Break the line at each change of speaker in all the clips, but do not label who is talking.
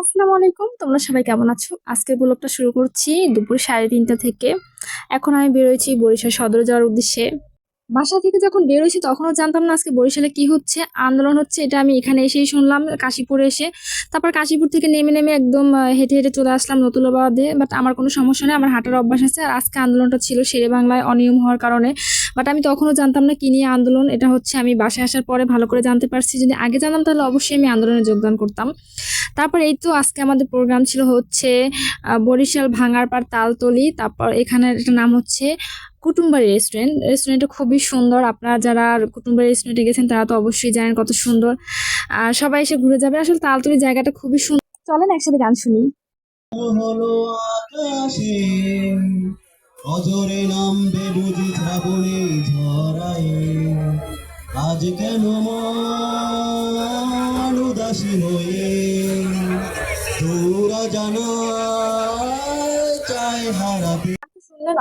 আসসালামু আলাইকুম, তোমরা সবাই কেমন আছো? আজকের ব্লগটা শুরু করছি দুপুর সাড়ে তিনটা থেকে। এখন আমি বেরোয়েছি বরিশাল সদরে যাওয়ার উদ্দেশ্যে। বাসা থেকে যখন বেরোইছি তখনও জানতাম না আজকে বরিশালে কি হচ্ছে, আন্দোলন হচ্ছে, এটা আমি এখানে এসেই শুনলাম, কাশীপুরে এসে। তারপর কাশীপুর থেকে নেমে নেমে একদম হেঁটে হেঁটে চলে আসলাম নতুলাবাদে বাট আমার কোনো সমস্যা নেই, আমার হাঁটার অভ্যাস আছে। আর আজকে আন্দোলনটা ছিল শেরে বাংলায় অনিয়ম হওয়ার কারণে। বাট আমি তখনও জানতাম না কি নিয়ে আন্দোলন। এটা হচ্ছে আমি বাসায় আসার পরে ভালো করে জানতে পারছি। যদি আগে জানতাম তাহলে অবশ্যই আমি আন্দোলনে যোগদান করতাম। তারপর এই তো আজকে আমাদের প্রোগ্রাম ছিল হচ্ছে বরিশাল ভাঙারপাড় তালতলি। তারপর এখানে একটা নাম হচ্ছে কুটুম্বাড়ি রেস্টুরেন্ট রেস্টুরেন্টটা খুবই সুন্দর। আপনারা যারা কুটুম্বাড়ি রেস্টুরেন্টে গেছেন, তারা তো অবশ্যই জানেন কত সুন্দর। আর সবাই এসে ঘুরে যাবে। আসলে তালতলি জায়গাটা খুবই সুন্দর চলেন একসাথে গান শুনি।
হলো আকাশে অজরে নামবে বুঝি শ্রাবণে ঝরায়। আজ কেন মন হয়ে? তোরা জানা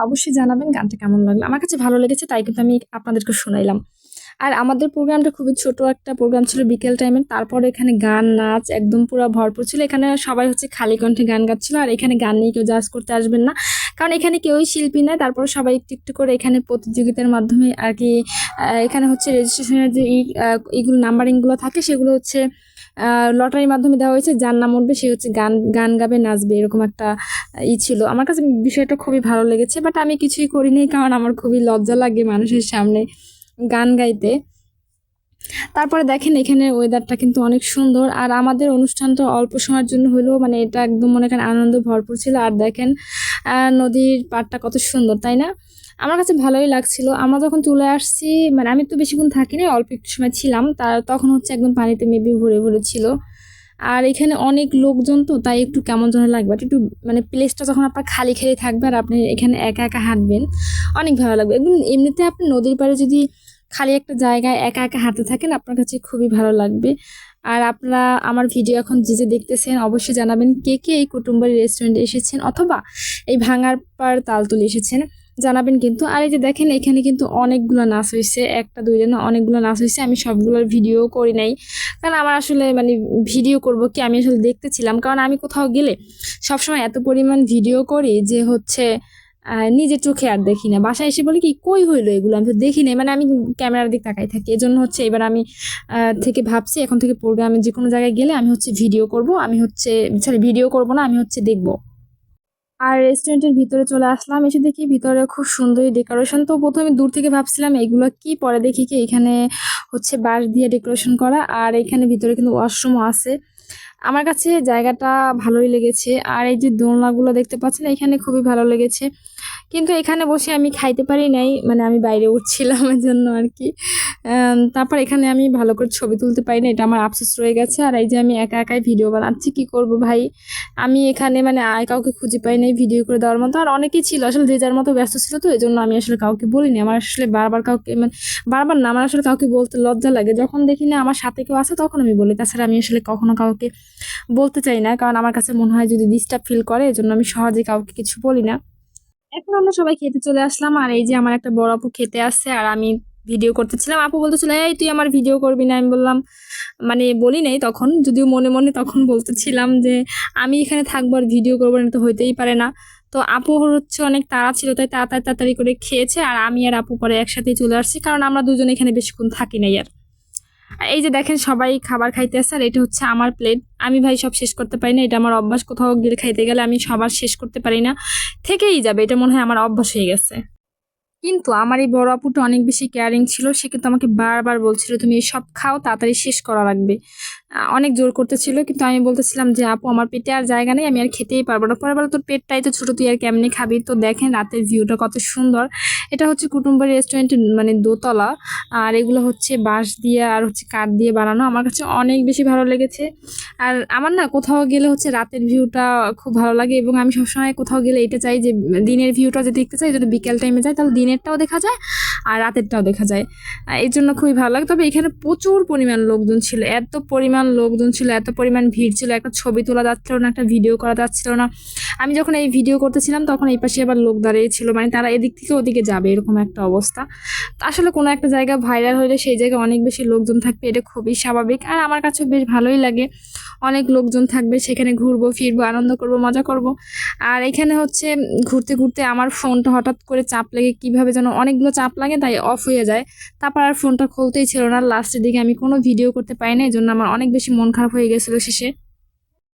অবশ্যই জানাবেন, গানটা কেমন লাগল? আমার কাছে ভালো লেগেছে, তাই কিন্তু আমি আপনাদেরকে শোনাইলাম। আর আমাদের প্রোগ্রামটা খুবই ছোট একটা প্রোগ্রাম ছিল বিকেল টাইমে, তারপর এখানে গান, নাচ একদম পুরো ভরপুর ছিল। এখানে সবাই হচ্ছে খালি কণ্ঠে গান গাচ্ছিল, আর এখানে গান নিয়ে কেউ জাজ করতে আসবেন না। কারণ এখানে কেউই শিল্পী নয়, তারপর সবাই একটু একটু করে এখানে প্রতিযোগিতার মাধ্যমে আর কি এখানে হচ্ছে রেজিস্ট্রেশনের যে এইগুলো নাম্বারিংগুলো থাকে, সেগুলো হচ্ছে লটারির মাধ্যমে দেওয়া হয়েছে, যার নাম উঠবে, সে হচ্ছে গান গান গাবে, নাচবে, এরকম একটা ই ছিল। আমার কাছে বিষয়টা খুবই ভালো লেগেছে বাট আমি কিছুই করিনি, কারণ আমার খুবই লজ্জা লাগে মানুষের সামনে গান গাইতে। তারপরে দেখেন, এখানে ওয়েদারটা কিন্তু অনেক সুন্দর, আর আমাদের অনুষ্ঠানটা অল্প সময়ের জন্য হলেও মানে এটা একদম মনে করেন আনন্দ ভরপুর ছিল। আর দেখেন আহ, নদীর পাড়টা কত সুন্দর তাই না? আমার কাছে ভালোই লাগছিল। আমরা যখন চলে আসছি মানে আমি তো বেশিক্ষণ থাকি থাকিনি অল্প একটু সময় ছিলাম। তার তখন হচ্ছে একদম পানিতে মেবি ভরে ভরে ছিল। আর এখানে অনেক লোকজন তো, তাই একটু কেমন যেন লাগবে। একটু মানে প্লেসটা যখন আপনার খালি খালি থাকবে আর আপনি এখানে একা একা হাঁটবেন, অনেক ভালো লাগবে। এবং এমনিতে আপনি নদীর পাড়ে যদি খালি একটা জায়গায় একা একা হাঁটতে থাকেন, আপনার কাছে খুবই ভালো লাগবে। আর আপনারা আমার ভিডিও এখন যে যে দেখতেছেন, অবশ্যই জানাবেন কে কে এই কুটুম্বারি রেস্টুরেন্টে এসেছেন অথবা এই ভাঙার পাড় তালতুলি এসেছেন। জানাবেন কিন্তু। আর এই যে দেখেন, এখানে কিন্তু অনেকগুলো নাচ হয়েছে একটা দুইটা না অনেকগুলো নাচ হয়েছে আমি সবগুলোর ভিডিও করি নাই। কারণ আমার আসলে মানে ভিডিও করব কি আমি আসলে দেখতেছিলাম। কারণ আমি কোথাও গেলে সবসময় এত পরিমাণ ভিডিও করি যে হচ্ছে নিজের চোখে আর দেখি না। বাসায় এসে বলি কি, কই হইল এগুলো? আমি তো দেখি নাই। মানে আমি ক্যামেরার দিক তাকাই থাকি। এজন্য হচ্ছে এবার আমি থেকে ভাবছি এখন থেকে প্রোগ্রামে যে কোনো জায়গায় গেলে আমি হচ্ছে ভিডিও করব। আমি হচ্ছে সরি ভিডিও করব না, আমি হচ্ছে দেখব। আর রেস্টুরেন্টের ভিতরে চলে আসলাম। এসে দেখি ভিতরে খুব সুন্দরই ডেকোরেশন তো প্রথমে দূর থেকে ভাবছিলাম এগুলো কি, পরে দেখি কি এখানে হচ্ছে বাঁশ দিয়ে ডেকোরেশন করা। আর এখানে ভিতরে কিন্তু ওয়াশরুমও আছে। আমার কাছে জায়গাটা ভালোই লেগেছে। আর এই যে দোলনাগুলো দেখতে পাচ্ছেন, এখানে খুবই ভালো লেগেছে। কিন্তু এখানে বসে আমি খাইতে পারি নাই মানে আমি বাইরে উঠছিলাম এর জন্য আর কি তারপর এখানে আমি ভালো করে ছবি তুলতে পারি না এটা আমার আফসোস রয়ে গেছে। আর এই যে আমি একা একাই ভিডিও বানাচ্ছি, কি করব ভাই? আমি এখানে মানে আর কাউকে খুঁজে পাই নাই ভিডিও করে দেওয়ার মতো। আর অনেকেই ছিল, আসলে যে যার মতো ব্যস্ত ছিল তো এই জন্য আমি আসলে কাউকে বলিনি। আমার আসলে বারবার কাউকে মানে বারবার না, আমার আসলে কাউকে বলতে লজ্জা লাগে। যখন দেখি না আমার সাথে কেউ আছে, তখন আমি বলি। তাছাড়া আমি আসলে কখনো কাউকে বলতে চাই না, কারণ আমার কাছে মনে হয় যদি ডিস্টার্ব ফিল করে, এজন্য আমি সহজে কাউকে কিছু বলি না। এখন আমরা সবাই খেতে চলে আসলাম, আর এই যে আমার একটা বড় আপু খেতে আসছে, আর আমি ভিডিও করতেছিলাম। আপু বলতেছিল, এই, তুই আমার ভিডিও করবি না? আমি বললাম মানে বলি নাই তখন, যদিও মনে মনে তখন বলতেছিলাম যে, আমি এখানে থাকব আর ভিডিও করব না তো হইতেই পারে না। তো আপু হচ্ছে অনেক তাড়া ছিল, তাই তাড়াতাড়ি তাড়াতাড়ি করে খেয়েছে, আর আমি আর আপু পরে একসাথেই চলে আসছি, কারণ আমরা দুজন এখানে বেশিক্ষণ থাকি নাই আর আর। এই যে দেখেন সবাই খাবার খাইতে আসছে আর এটা হচ্ছে আমার প্লেট আমি ভাই সব শেষ করতে পারি না, এটা আমার অভ্যাস। কোথাও গেলে খাইতে গেলে আমি সবার শেষ করতে পারি না। থেকেই যাবে, এটা মনে হয় আমার অভ্যাস হয়ে গেছে। কিন্তু আমার এই বড় আপুটা অনেক বেশি কেয়ারিং ছিল, সে কিন্তু আমাকে বারবার বলছিল, তুমি সব খাও, তাড়াতাড়ি শেষ করা লাগবে। অনেক জোর করতেছিল। কিন্তু আমি বলতেছিলাম যে, আপু, আমার পেটে আর জায়গা নেই, আমি আর খেতেই পারব না। পরে বলে তোর পেটটাই তো ছোটো, তুই আর কেমনি খাবি? তো দেখেন রাতের ভিউটা কত সুন্দর। এটা হচ্ছে কুটুম্বারি রেস্টুরেন্টের মানে দোতলা। আর এগুলো হচ্ছে বাঁশ দিয়ে আর হচ্ছে কাঠ দিয়ে বানানো। আমার কাছে অনেক বেশি ভালো লেগেছে। আর আমার না কোথাও গেলে হচ্ছে রাতের ভিউটা খুব ভালো লাগে এবং আমি সবসময় কোথাও গেলে এটা চাই যে, দিনের ভিউটা যদি দেখতে চাই, যদি বিকেল টাইমে যাই, তাহলে দিনেরটাও দেখা যায়। আর রাতেরটাও দেখা যায়। এই জন্য খুবই ভালো লাগে। তবে এখানে প্রচুর পরিমাণ লোকজন ছিল। এত পরিমাণ লোকজন ছিল, এত পরিমাণ ভিড় ছিল। একটা ছবি তোলা যাচ্ছিল না, একটা ভিডিও করা যাচ্ছিল না। আমি যখন এই ভিডিও করতেছিলাম, তখন এই পাশে আবার লোক দাঁড়িয়ে ছিল। মানে তারা এদিক থেকে ওদিকে যাবে, এরকম একটা অবস্থা। আসলে কোনো একটা জায়গা ভাইরাল হলে সেই জায়গায় অনেক বেশি লোকজন থাকবে, এটা খুবই স্বাভাবিক। আর আমার কাছে বেশ ভালোই লাগে। অনেক লোকজন থাকবে, সেখানে ঘুরবো, ফিরবো, আনন্দ করব, মজা করব। আর এখানে হচ্ছে, ঘুরতে ঘুরতে আমার ফোনটা হঠাৎ করে চাপ লেগে, কীভাবে যেন অনেকগুলো চাপ লাগে। তাই অফ হয়ে যায়। তারপর আর ফোনটা খুলতেই ছিল না। লাস্টের দিকে আমি কোনো ভিডিও করতে পারিনি এই জন্য আমার অনেক বেশি মন খারাপ হয়ে গেছিল শেষে।